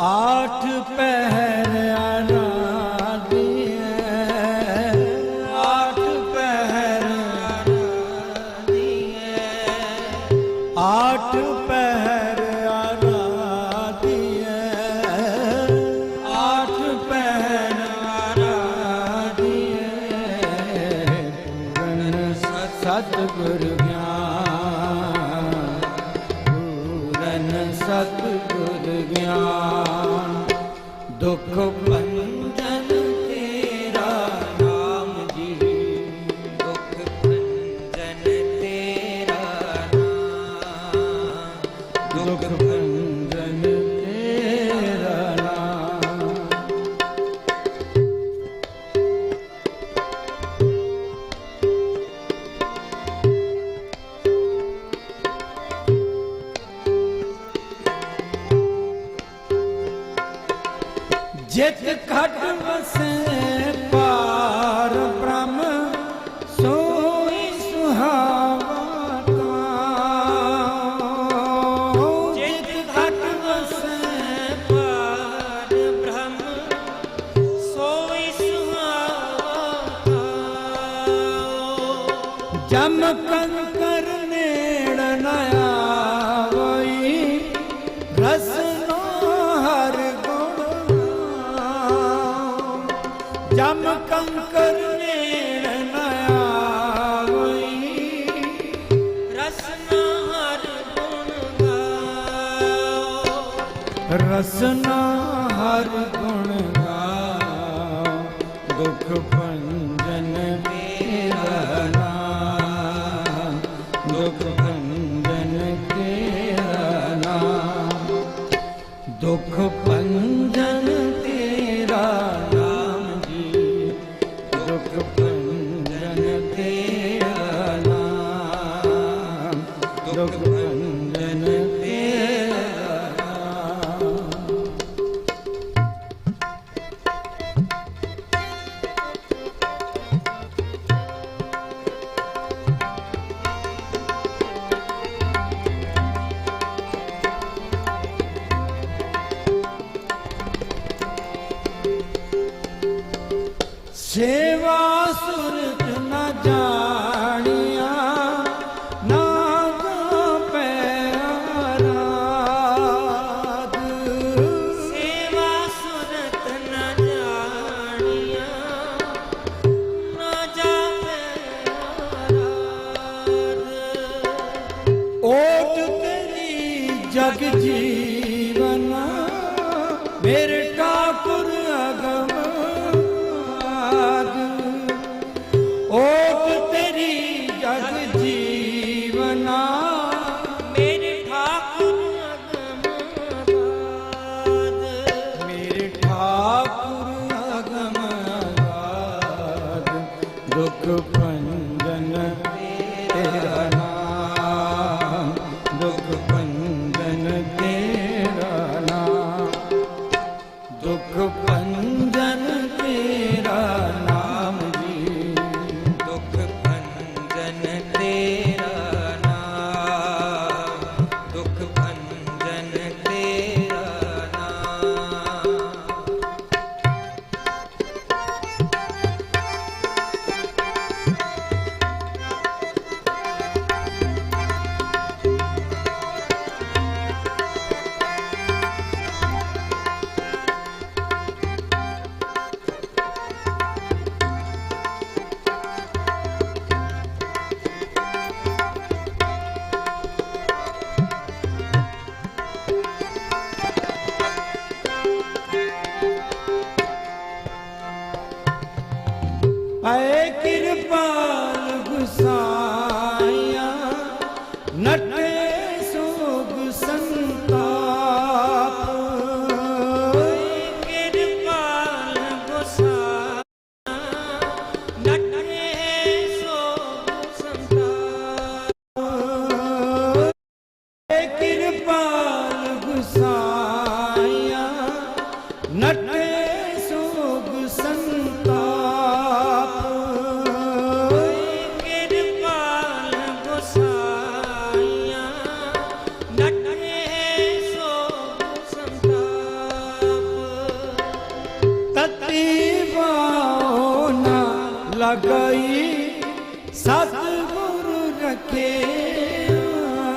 ਆਠ ਪਹਿ ਰਸਨਾ ਹਰ ਗੁਣ ਗਾ ਦੁਖ ਭੰਜਨ ਮੇਰਾ ਨਾਮ ਦੁਖ ਭੰਜਨ ਤੇਰਾ ਨਾਮ ਦੁਖ ਸੇਵਾ ਸੁਰਤ ਨਾ ਜਾਣੀਆਂ ਜਗ ਜੀ देखते ਲਗਈ ਸਤਿਗੁਰ ਰਖੇ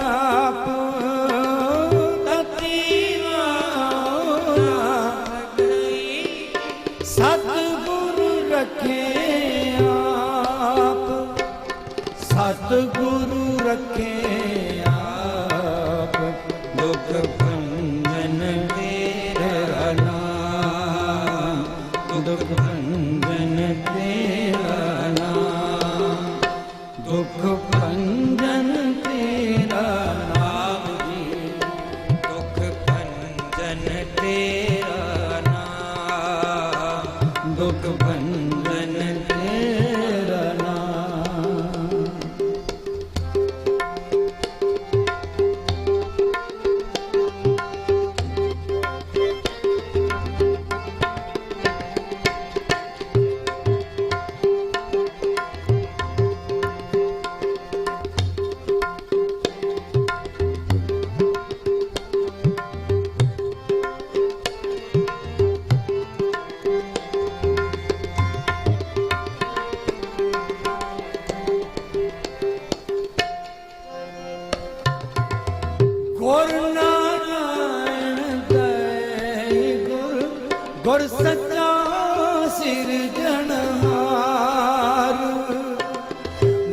ਆਪ। ਤਤੀ ਨਾ ਗਈ ਸਤਿਗੁਰ ਰਖੇ ਆਪ। ਸਤਿਗੁਰੂ ਰੱਖੇ ਗੁਰ ਸੱਚਾ ਸਿਰਜਣਹਾਰ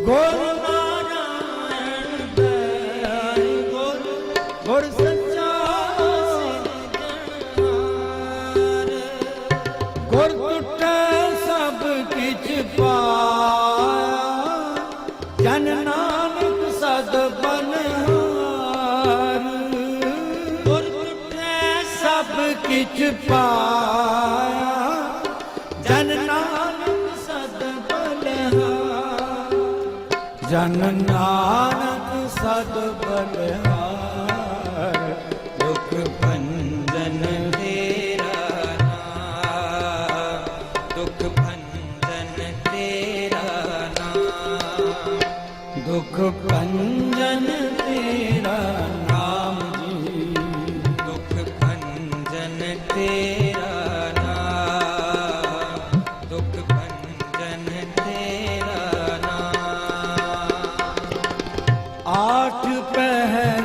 ਗੁਰ ਨਾਰਾਇਣ ਦਇ ਗੁਰ। ਗੁਰ ਸੱਚਾ ਗੁਰ ਟੁੱਟੈ ਸਭ ਕਿਛ ਪਾਇਆ। ਜਨ ਨਾਨਕ ਸਦ ਬਨਹਾਰ। ਗੁਰ ਟੁੱਟੈ ਸਭ ਕਿਛ ਪਾਇਆ। ਜਨ ਨਾਨਕ ਸਦ ਬਨਹਾਰ ਦੁਖ ਭੰਜਨ ਤੇਰਾ ਨਾਮ, ਦੁਖ ਭੰਜਨ ਤੇਰਾ ਨਾਮ, ਦੁਖ ਭੰਜਨ ਤੇਰਾ ਨਾਮ ਜੀ, ਦੁਖ ਭੰਜਨ ਤੇਰਾ ਆਠ ਪਹਿਰ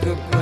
ਦੁਖ ਭੰਜਨ